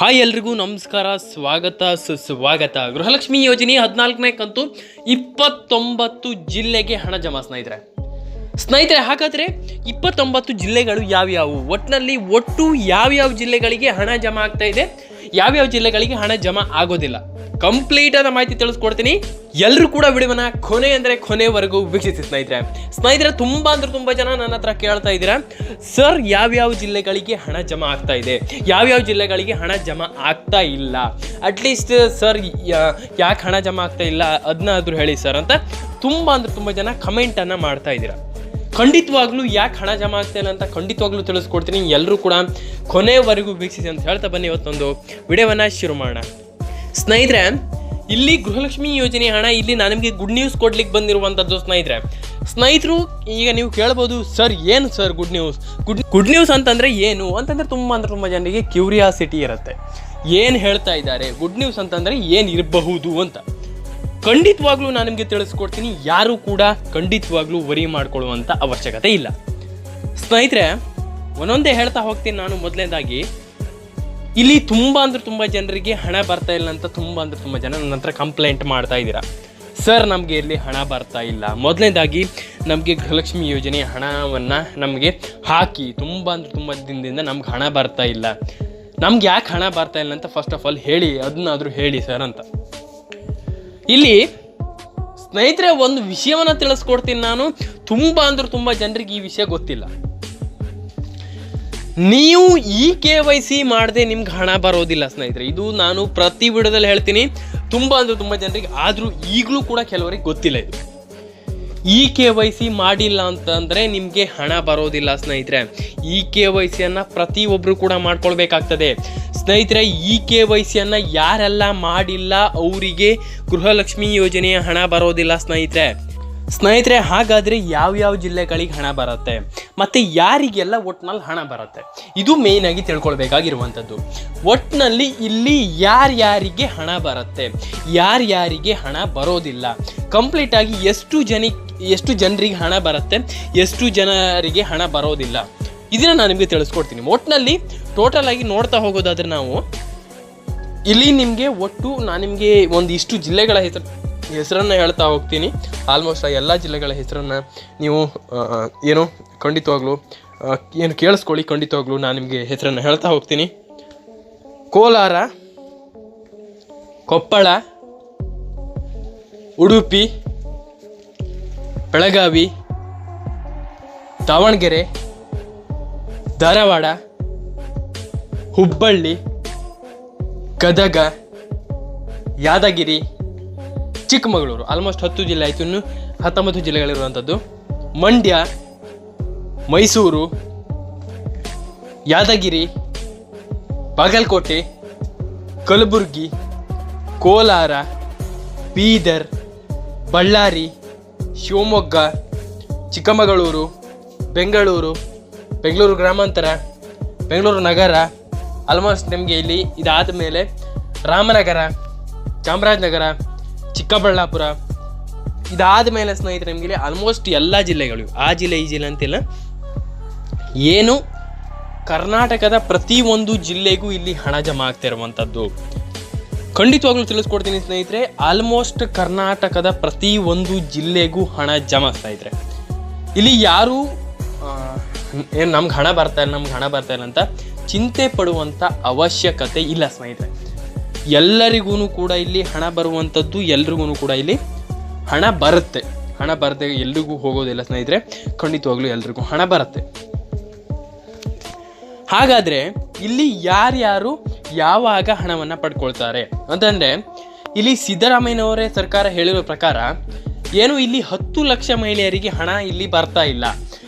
Hi ಎಲ್ರಿಗೂ ನಮಸ್ಕಾರ ಸ್ವಾಗತ ಸುಸ್ವಾಗತ. ಗೃಹಲಕ್ಷ್ಮಿ ಯೋಜನೆ ಹದಿನಾಲ್ಕನೇ ಕಂತು ಇಪ್ಪತ್ತೊಂಬತ್ತು ಜಿಲ್ಲೆಗೆ ಹಣ ಜಮಾಸ್ನ ಸ್ನೇಹಿತರೆ ಸ್ನೇಹಿತರೆ, ಹಾಗಾದರೆ ಇಪ್ಪತ್ತೊಂಬತ್ತು ಜಿಲ್ಲೆಗಳು ಯಾವ್ಯಾವು? ಒಟ್ಟಿನಲ್ಲಿ ಒಟ್ಟು ಯಾವ್ಯಾವ ಜಿಲ್ಲೆಗಳಿಗೆ ಹಣ ಜಮಾ ಆಗ್ತಾ ಇದೆ? ಯಾವ್ಯಾವ ಜಿಲ್ಲೆಗಳಿಗೆ ಹಣ ಜಮಾ ಆಗೋದಿಲ್ಲ? ಕಂಪ್ಲೀಟ್ ಆದ ಮಾಹಿತಿ ತಿಳಿಸ್ಕೊಡ್ತೀನಿ. ಎಲ್ಲರೂ ಕೂಡ ವಿಡಿಯೋನ ಕೊನೆ ಅಂದರೆ ಕೊನೆವರೆಗೂ ವೀಕ್ಷಿಸಿ ಸ್ನೇಹಿತರೆ. ಸ್ನೇಹಿತರೆ, ತುಂಬ ಅಂದ್ರೆ ತುಂಬ ಜನ ನನ್ನ ಹತ್ರ ಕೇಳ್ತಾ ಇದ್ದೀರಾ. ಸರ್ ಯಾವ್ಯಾವ ಜಿಲ್ಲೆಗಳಿಗೆ ಹಣ ಜಮಾ ಆಗ್ತಾ ಇದೆ? ಯಾವ್ಯಾವ ಜಿಲ್ಲೆಗಳಿಗೆ ಹಣ ಜಮಾ ಆಗ್ತಾ ಇಲ್ಲ? ಅಟ್ಲೀಸ್ಟ್ ಸರ್ ಯಾಕೆ ಹಣ ಜಮಾ ಆಗ್ತಾ ಇಲ್ಲ? ಅದನ್ನಾದರೂ ಹೇಳಿ ಸರ್ ಅಂತ ತುಂಬ ಅಂದ್ರೆ ತುಂಬ ಜನ ಕಮೆಂಟನ್ನು ಮಾಡ್ತಾ ಇದ್ದೀರಾ. ಖಂಡಿತವಾಗ್ಲೂ ಯಾಕೆ ಹಣ ಜಮಾ ಆಗ್ತಾ ಇಲ್ಲ ಅಂತ ಖಂಡಿತವಾಗ್ಲೂ ತಿಳಿಸ್ಕೊಡ್ತೀನಿ. ಎಲ್ಲರೂ ಕೂಡ ಕೊನೆವರೆಗೂ ವೀಕ್ಷಿಸಿ ಅಂತ ಹೇಳ್ತಾ ಬನ್ನಿ ಇವತ್ತೊಂದು ವಿಡಿಯೋವನ್ನು ಶುರು ಮಾಡೋಣ. ಸ್ನೇಹಿತರೆ, ಇಲ್ಲಿ ಗೃಹಲಕ್ಷ್ಮಿ ಯೋಜನೆ ಹಣ, ಇಲ್ಲಿ ನಾನು ನಿಮಗೆ ಗುಡ್ ನ್ಯೂಸ್ ಕೊಡ್ಲಿಕ್ಕೆ ಬಂದಿರುವಂಥದ್ದು ಸ್ನೇಹಿತರೆ. ಸ್ನೇಹಿತರು, ಈಗ ನೀವು ಕೇಳ್ಬೋದು, ಸರ್, ಏನು sir good news good good news ಅಂತಂದರೆ ಏನು? ಅಂತಂದರೆ ತುಂಬ ಅಂದರೆ ತುಂಬ ಜನರಿಗೆ ಕ್ಯೂರಿಯಾಸಿಟಿ ಇರುತ್ತೆ. ಏನು ಹೇಳ್ತಾ ಇದ್ದಾರೆ? ಗುಡ್ ನ್ಯೂಸ್ ಅಂತಂದರೆ ಏನು ಇರಬಹುದು ಅಂತ. ಖಂಡಿತವಾಗ್ಲೂ ನಾನು ನಿಮಗೆ ತಿಳಿಸ್ಕೊಡ್ತೀನಿ, ಯಾರು ಕೂಡ ಖಂಡಿತವಾಗ್ಲೂ ವರಿ ಮಾಡ್ಕೊಳ್ಳುವಂಥ ಅವಶ್ಯಕತೆ ಇಲ್ಲ. ಸ್ನೇಹಿತರೆ, ಒಂದೊಂದೇ ಹೇಳ್ತಾ ಹೋಗ್ತೀನಿ ನಾನು ಮೊದಲನೇದಾಗಿ ಇಲ್ಲಿ ತುಂಬ ಅಂದ್ರೆ ತುಂಬ ಜನರಿಗೆ ಹಣ ಬರ್ತಾ ಇಲ್ಲ ಅಂತ ತುಂಬ ಅಂದ್ರೆ ತುಂಬ ಜನ ನನ್ನ ಹತ್ರ ಕಂಪ್ಲೇಂಟ್ ಮಾಡ್ತಾ ಇದ್ದೀರಾ. ಸರ್ ನಮಗೆ ಇಲ್ಲಿ ಹಣ ಬರ್ತಾ ಇಲ್ಲ. ಮೊದಲನೇದಾಗಿ ನಮಗೆ ಗೃಹಲಕ್ಷ್ಮಿ ಯೋಜನೆ ಹಣವನ್ನು ನಮಗೆ ಹಾಕಿ ತುಂಬ ಅಂದ್ರೆ ತುಂಬ ದಿನದಿಂದ ನಮ್ಗೆ ಹಣ ಬರ್ತಾ ಇಲ್ಲ. ನಮ್ಗೆ ಯಾಕೆ ಹಣ ಬರ್ತಾ ಇಲ್ಲ ಅಂತ ಫಸ್ಟ್ ಆಫ್ ಆಲ್ ಹೇಳಿ, ಅದನ್ನಾದರೂ ಹೇಳಿ ಸರ್ ಅಂತ. ಇಲ್ಲಿ ಸ್ನೇಹಿತರೆ, ಒಂದು ವಿಷಯವನ್ನು ತಿಳಿಸ್ಕೊಡ್ತೀನಿ ನಾನು. ತುಂಬ ಅಂದ್ರೆ ತುಂಬ ಜನರಿಗೆ ಈ ವಿಷಯ ಗೊತ್ತಿಲ್ಲ. ನೀವು ಈ ಕೆ ವೈ ಸಿ ಮಾಡದೆ ನಿಮ್ಗೆ ಹಣ ಬರೋದಿಲ್ಲ ಸ್ನೇಹಿತರೆ. ಇದು ನಾನು ಪ್ರತಿ ವಿಡಿಯೋದಲ್ಲಿ ಹೇಳ್ತೀನಿ. ತುಂಬ ಅಂದ್ರೆ ತುಂಬ ಜನರಿಗೆ, ಆದರೂ ಈಗಲೂ ಕೂಡ ಕೆಲವರಿಗೆ ಗೊತ್ತಿಲ್ಲ ಇದು. ಈ ಕೆ ವೈ ಸಿ ಮಾಡಿಲ್ಲ ಅಂತಂದರೆ ನಿಮಗೆ ಹಣ ಬರೋದಿಲ್ಲ ಸ್ನೇಹಿತರೆ. ಈ ಕೆ ವೈ ಸಿಯನ್ನು ಪ್ರತಿಯೊಬ್ಬರು ಕೂಡ ಮಾಡ್ಕೊಳ್ಬೇಕಾಗ್ತದೆ. ಸ್ನೇಹಿತರೆ ಇ ಕೆ ವೈ ಸಿಯನ್ನು ಯಾರೆಲ್ಲ ಮಾಡಿಲ್ಲ ಅವರಿಗೆ ಗೃಹಲಕ್ಷ್ಮಿ ಯೋಜನೆಯ ಹಣ ಬರೋದಿಲ್ಲ ಸ್ನೇಹಿತರೆ. ಸ್ನೇಹಿತರೆ, ಹಾಗಾದರೆ ಯಾವ್ಯಾವ ಜಿಲ್ಲೆಗಳಿಗೆ ಹಣ ಬರುತ್ತೆ? ಮತ್ತು ಯಾರಿಗೆಲ್ಲ ಒಟ್ಟಿನಲ್ಲಿ ಹಣ ಬರುತ್ತೆ? ಇದು ಮೇಯ್ನಾಗಿ ತಿಳ್ಕೊಳ್ಬೇಕಾಗಿರುವಂಥದ್ದು. ಒಟ್ಟಿನಲ್ಲಿ ಇಲ್ಲಿ ಯಾರ್ಯಾರಿಗೆ ಹಣ ಬರುತ್ತೆ? ಯಾರ್ಯಾರಿಗೆ ಹಣ ಬರೋದಿಲ್ಲ? ಕಂಪ್ಲೀಟಾಗಿ ಎಷ್ಟು ಜನಕ್ಕೆ ಎಷ್ಟು ಜನರಿಗೆ ಹಣ ಬರುತ್ತೆ? ಎಷ್ಟು ಜನರಿಗೆ ಹಣ ಬರೋದಿಲ್ಲ? ಇದನ್ನು ನಾನು ನಿಮಗೆ ತಿಳಿಸ್ಕೊಡ್ತೀನಿ. ಒಟ್ಟಿನಲ್ಲಿ ಟೋಟಲ್ ಆಗಿ ನೋಡ್ತಾ ಹೋಗೋದಾದ್ರೆ ನಾವು ಇಲ್ಲಿ ನಿಮಗೆ ಒಟ್ಟು ನಾನು ನಿಮಗೆ ಒಂದು ಇಷ್ಟು ಜಿಲ್ಲೆಗಳ ಹೆಸರು, ಹೆಸರನ್ನು ಹೇಳ್ತಾ ಹೋಗ್ತೀನಿ. ಆಲ್ಮೋಸ್ಟ್ ಆ ಎಲ್ಲ ಜಿಲ್ಲೆಗಳ ಹೆಸರನ್ನು ನೀವು ಏನು ಖಂಡಿತವಾಗ್ಲೂ ಏನು ಕೇಳಿಸ್ಕೊಳ್ಳಿ, ಖಂಡಿತವಾಗ್ಲೂ ನಾನು ನಿಮಗೆ ಹೆಸರನ್ನು ಹೇಳ್ತಾ ಹೋಗ್ತೀನಿ. ಕೋಲಾರ, ಕೊಪ್ಪಳ, ಉಡುಪಿ, ಬೆಳಗಾವಿ, ದಾವಣಗೆರೆ ಧಾರವಾಡ, ಹುಬ್ಬಳ್ಳಿ, ಗದಗ, ಯಾದಗಿರಿ, ಚಿಕ್ಕಮಗಳೂರು. ಆಲ್ಮೋಸ್ಟ್ ಹತ್ತು ಜಿಲ್ಲೆ ಆಯಿತು. ಇನ್ನು ಹತ್ತೊಂಬತ್ತು ಜಿಲ್ಲೆಗಳಿರುವಂಥದ್ದು. ಮಂಡ್ಯ, ಮೈಸೂರು, ಯಾದಗಿರಿ, ಬಾಗಲಕೋಟೆ, ಕಲಬುರಗಿ, ಕೋಲಾರ, ಬೀದರ್, ಬಳ್ಳಾರಿ, ಶಿವಮೊಗ್ಗ, ಚಿಕ್ಕಮಗಳೂರು, ಬೆಂಗಳೂರು ಬೆಂಗಳೂರು ಗ್ರಾಮಾಂತರ, ಬೆಂಗಳೂರು ನಗರ ಆಲ್ಮೋಸ್ಟ್ ನಿಮಗೆ ಇಲ್ಲಿ ಇದಾದ ಮೇಲೆ ರಾಮನಗರ, ಚಾಮರಾಜನಗರ, ಚಿಕ್ಕಬಳ್ಳಾಪುರ ಇದಾದ ಮೇಲೆ ಸ್ನೇಹಿತರೆ ನಿಮಗೆ ಆಲ್ಮೋಸ್ಟ್ ಎಲ್ಲ ಜಿಲ್ಲೆಗಳು, ಆ ಜಿಲ್ಲೆ, ಈ ಜಿಲ್ಲೆ ಅಂತಿಲ್ಲ. ಏನು ಕರ್ನಾಟಕದ ಪ್ರತಿಯೊಂದು ಜಿಲ್ಲೆಗೂ ಇಲ್ಲಿ ಹಣ ಜಮಾ ಆಗ್ತಾ ಇರುವಂಥದ್ದು ಖಂಡಿತವಾಗ್ಲೂ ತಿಳಿಸ್ಕೊಡ್ತೀನಿ ಸ್ನೇಹಿತರೆ ಆಲ್ಮೋಸ್ಟ್ ಕರ್ನಾಟಕದ ಪ್ರತಿ ಒಂದು ಜಿಲ್ಲೆಗೂ ಹಣ ಜಮಾ ಸ್ನೇಹಿತರೆ ಇಲ್ಲಿ ಯಾರು ಏನು ನಮ್ಗೆ ಹಣ ಬರ್ತಾ ಇಲ್ಲ ನಮ್ಗೆ ಹಣ ಬರ್ತಾ ಇಲ್ಲ ಅಂತ ಚಿಂತೆ ಪಡುವಂಥ ಅವಶ್ಯಕತೆ ಇಲ್ಲ ಸ್ನೇಹಿತರೆ. ಎಲ್ಲರಿಗೂ ಕೂಡ ಇಲ್ಲಿ ಹಣ ಬರುವಂಥದ್ದು ಎಲ್ರಿಗೂ ಕೂಡ ಇಲ್ಲಿ ಹಣ ಬರುತ್ತೆ. ಹಣ ಬರದೆ ಎಲ್ರಿಗೂ ಹೋಗೋದಿಲ್ಲ ಸ್ನೇಹಿತರೆ. ಖಂಡಿತವಾಗ್ಲೂ ಎಲ್ರಿಗೂ ಹಣ ಬರುತ್ತೆ. ಹಾಗಾದರೆ ಇಲ್ಲಿ ಯಾರ್ಯಾರು ಯಾವಾಗ ಹಣವನ್ನು ಪಡ್ಕೊಳ್ತಾರೆ? ಅಂತಂದರೆ, ಇಲ್ಲಿ ಸಿದ್ದರಾಮಯ್ಯನವರೇ ಸರ್ಕಾರ ಹೇಳಿರೋ ಪ್ರಕಾರ ಏನು ಇಲ್ಲಿ ಹತ್ತು ಲಕ್ಷ ಮಹಿಳೆಯರಿಗೆ ಹಣ ಇಲ್ಲಿ ಬರ್ತಾ ಇಲ್ಲ.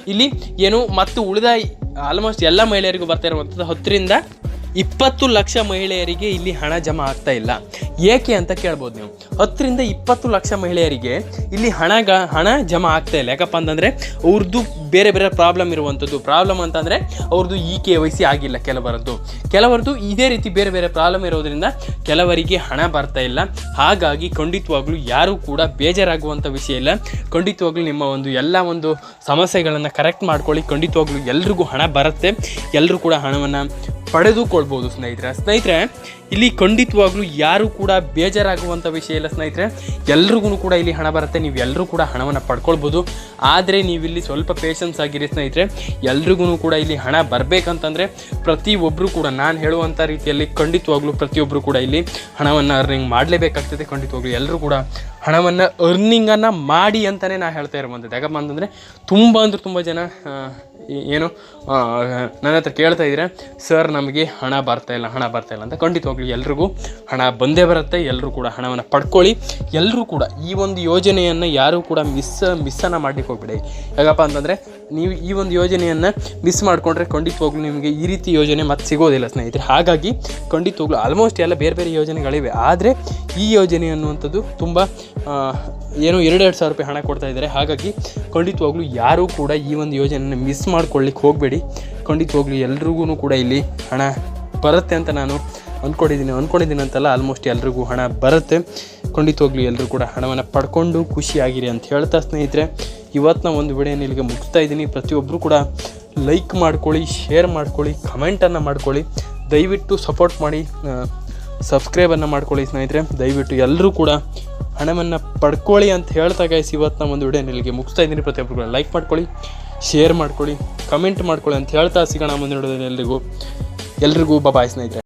ಇಲ್ಲಿ ಏನು ಮತ್ತು ಉಳಿದ ಆಲ್ಮೋಸ್ಟ್ ಎಲ್ಲ ಮಹಿಳೆಯರಿಗೂ ಬರ್ತಾ ಇರುವಂಥದ್ದು ಹತ್ತರಿಂದ ಇಪ್ಪತ್ತು ಲಕ್ಷ ಮಹಿಳೆಯರಿಗೆ ಇಲ್ಲಿ ಹಣ ಜಮಾ ಆಗ್ತಾ ಇಲ್ಲ. ಏಕೆ ಅಂತ ಕೇಳ್ಬೋದು ನೀವು. ಹತ್ತರಿಂದ ಇಪ್ಪತ್ತು ಲಕ್ಷ ಮಹಿಳೆಯರಿಗೆ ಇಲ್ಲಿ ಹಣ ಹಣ ಜಮಾ ಆಗ್ತಾ ಇಲ್ಲ. ಯಾಕಪ್ಪ ಅಂತಂದರೆ ಅವ್ರದ್ದು ಬೇರೆ ಬೇರೆ ಪ್ರಾಬ್ಲಮ್ ಇರುವಂಥದ್ದು ಪ್ರಾಬ್ಲಮ್ ಅಂತಂದರೆ ಅವ್ರದ್ದು ಇ ಕೆ ವೈ ಸಿ ಆಗಿಲ್ಲ ಕೆಲವರದ್ದು. ಕೆಲವರದ್ದು ಇದೇ ರೀತಿ ಬೇರೆ ಬೇರೆ ಪ್ರಾಬ್ಲಮ್ ಇರೋದ್ರಿಂದ ಕೆಲವರಿಗೆ ಹಣ ಬರ್ತಾ ಇಲ್ಲ. ಹಾಗಾಗಿ ಖಂಡಿತವಾಗ್ಲೂ ಯಾರೂ ಕೂಡ ಬೇಜಾರಾಗುವಂಥ ವಿಷಯ ಇಲ್ಲ. ಖಂಡಿತವಾಗ್ಲೂ ನಿಮ್ಮ ಒಂದು ಎಲ್ಲ ಒಂದು ಸಮಸ್ಯೆಗಳನ್ನು ಕರೆಕ್ಟ್ ಮಾಡ್ಕೊಳ್ಳಿ. ಖಂಡಿತವಾಗ್ಲೂ ಎಲ್ರಿಗೂ ಹಣ ಬರುತ್ತೆ. ಎಲ್ಲರೂ ಕೂಡ ಹಣವನ್ನು ಪಡೆದುಕೊಳ್ಬೋದು ಸ್ನೇಹಿತರೆ. ಸ್ನೇಹಿತರೆ, ಇಲ್ಲಿ ಖಂಡಿತವಾಗ್ಲೂ ಯಾರು ಕೂಡ ಬೇಜಾರಾಗುವಂಥ ವಿಷಯ ಇಲ್ಲ ಸ್ನೇಹಿತರೆ. ಎಲ್ರಿಗೂ ಕೂಡ ಇಲ್ಲಿ ಹಣ ಬರುತ್ತೆ, ನೀವು ಎಲ್ಲರೂ ಕೂಡ ಹಣವನ್ನು ಪಡ್ಕೊಳ್ಬೋದು. ಆದರೆ ನೀವಿಲ್ಲಿ ಸ್ವಲ್ಪ ಪೇಷನ್ಸ್ ಆಗಿರಿ ಸ್ನೇಹಿತರೆ. ಎಲ್ರಿಗೂ ಕೂಡ ಇಲ್ಲಿ ಹಣ ಬರಬೇಕಂತಂದರೆ ಪ್ರತಿಯೊಬ್ಬರು ಕೂಡ, ನಾನು ಹೇಳುವಂಥ ರೀತಿಯಲ್ಲಿ ಖಂಡಿತವಾಗ್ಲೂ ಪ್ರತಿಯೊಬ್ಬರು ಕೂಡ ಇಲ್ಲಿ ಹಣವನ್ನು ಅರ್ನಿಂಗ್ ಮಾಡಲೇಬೇಕಾಗ್ತದೆ. ಖಂಡಿತವಾಗ್ಲೂ ಎಲ್ಲರೂ ಕೂಡ ಹಣವನ್ನು ಅರ್ನಿಂಗನ್ನು ಮಾಡಿ ಅಂತಲೇ ನಾನು ಹೇಳ್ತಾ ಇರುವಂಥದ್ದು ಯಾಕಪ್ಪ ಅಂತಂದರೆ ತುಂಬ ಅಂದ್ರೆ ತುಂಬ ಜನ ಏನು ನನ್ನ ಹತ್ರ ಕೇಳ್ತಾ ಇದ್ದೀರಾ ಸರ್ ನಮಗೆ ಹಣ ಬರ್ತಾ ಇಲ್ಲ, ಹಣ ಬರ್ತಾ ಇಲ್ಲ ಅಂತ ಹೋಗ್ಲಿ. ಎಲ್ರಿಗೂ ಹಣ ಬಂದೇ ಬರುತ್ತೆ ಎಲ್ಲರೂ ಕೂಡ ಹಣವನ್ನು ಪಡ್ಕೊಳ್ಳಿ. ಎಲ್ಲರೂ ಕೂಡ ಈ ಒಂದು ಯೋಜನೆಯನ್ನು ಯಾರೂ ಕೂಡ ಮಿಸ್, ಮಿಸ್ಸನ್ನು ಮಾಡಲಿಕ್ಕೆ ಹೋಗ್ಬಿಡಿ. ಯಾಕಪ್ಪ ಅಂತಂದರೆ ನೀವು ಈ ಒಂದು ಯೋಜನೆಯನ್ನು ಮಿಸ್ ಮಾಡಿಕೊಂಡ್ರೆ ಖಂಡಿತವಾಗ್ಲೂ ನಿಮಗೆ ಈ ರೀತಿ ಯೋಜನೆ ಮತ್ತೆ ಸಿಗೋದಿಲ್ಲ ಸ್ನೇಹಿತರೆ. ಹಾಗಾಗಿ ಖಂಡಿತವಾಗ್ಲೂ ಆಲ್ಮೋಸ್ಟ್ ಎಲ್ಲ ಬೇರೆ ಬೇರೆ ಯೋಜನೆಗಳಿವೆ. ಆದರೆ ಈ ಯೋಜನೆ ಅನ್ನುವಂಥದ್ದು ತುಂಬ ಏನು ಎರಡೆರಡು ಸಾವಿರ ರೂಪಾಯಿ ಹಣ ಕೊಡ್ತಾ ಇದ್ದಾರೆ. ಹಾಗಾಗಿ ಖಂಡಿತವಾಗ್ಲೂ ಯಾರೂ ಕೂಡ ಈ ಒಂದು ಯೋಜನೆಯನ್ನು ಮಿಸ್ ಮಾಡ್ಕೊಳ್ಳಿಕ್ಕೆ ಹೋಗಬೇಡಿ. ಖಂಡಿತವಾಗ್ಲೂ ಎಲ್ರಿಗೂ ಕೂಡ ಇಲ್ಲಿ ಹಣ ಬರುತ್ತೆ ಅಂತ ನಾನು ಅಂದ್ಕೊಂಡಿದ್ದೀನಿ ಅಂದ್ಕೊಂಡಿದ್ದೀನಿ ಅಂತಲ್ಲ ಆಲ್ಮೋಸ್ಟ್ ಎಲ್ರಿಗೂ ಹಣ ಬರುತ್ತೆ. ಖಂಡಿತವಾಗ್ಲೂ ಎಲ್ಲರೂ ಕೂಡ ಹಣವನ್ನು ಪಡ್ಕೊಂಡು ಖುಷಿಯಾಗಿರಿ ಅಂತ ಹೇಳ್ತಾ ಸ್ನೇಹಿತರೆ. ಇವತ್ತಿನ ಒಂದು ವಿಡಿಯೋನ ಇಲ್ಲಿಗೆ ಮುಗಿಸ್ತಾ ಇದ್ದೀನಿ. ಪ್ರತಿಯೊಬ್ಬರು ಕೂಡ ಲೈಕ್ ಮಾಡ್ಕೊಳ್ಳಿ ಶೇರ್ ಮಾಡ್ಕೊಳ್ಳಿ ಕಮೆಂಟನ್ನು ಮಾಡ್ಕೊಳ್ಳಿ. ದಯವಿಟ್ಟು ಸಪೋರ್ಟ್ ಮಾಡಿ ಸಬ್ಸ್ಕ್ರೈಬನ್ನು ಮಾಡ್ಕೊಳ್ಳಿ ಸ್ನೇಹಿತರೆ. ದಯವಿಟ್ಟು ಎಲ್ಲರೂ ಕೂಡ ಹಣವನ್ನು ಪಡ್ಕೊಳ್ಳಿ ಅಂತ ಹೇಳ್ತಾ ಗೈಸ್ ಇವತ್ತಿನ ಒಂದು ವಿಡಿಯೋ ಇಲ್ಲಿಗೆ ಮುಗಿಸ್ತಾ ಇದ್ದೀನಿ. ಪ್ರತಿಯೊಬ್ಬರು ಕೂಡ ಲೈಕ್ ಮಾಡ್ಕೊಳ್ಳಿ ಶೇರ್ ಮಾಡ್ಕೊಳ್ಳಿ ಕಮೆಂಟ್ ಮಾಡ್ಕೊಳ್ಳಿ ಅಂತ ಹೇಳ್ತಾ ಸಿಗೋಣ ಮುಂದಿನ ಎಲ್ಲರಿಗೂ ಎಲ್ರಿಗೂ. ಬಾಯ್ ಸ್ನೇಹಿತರೆ.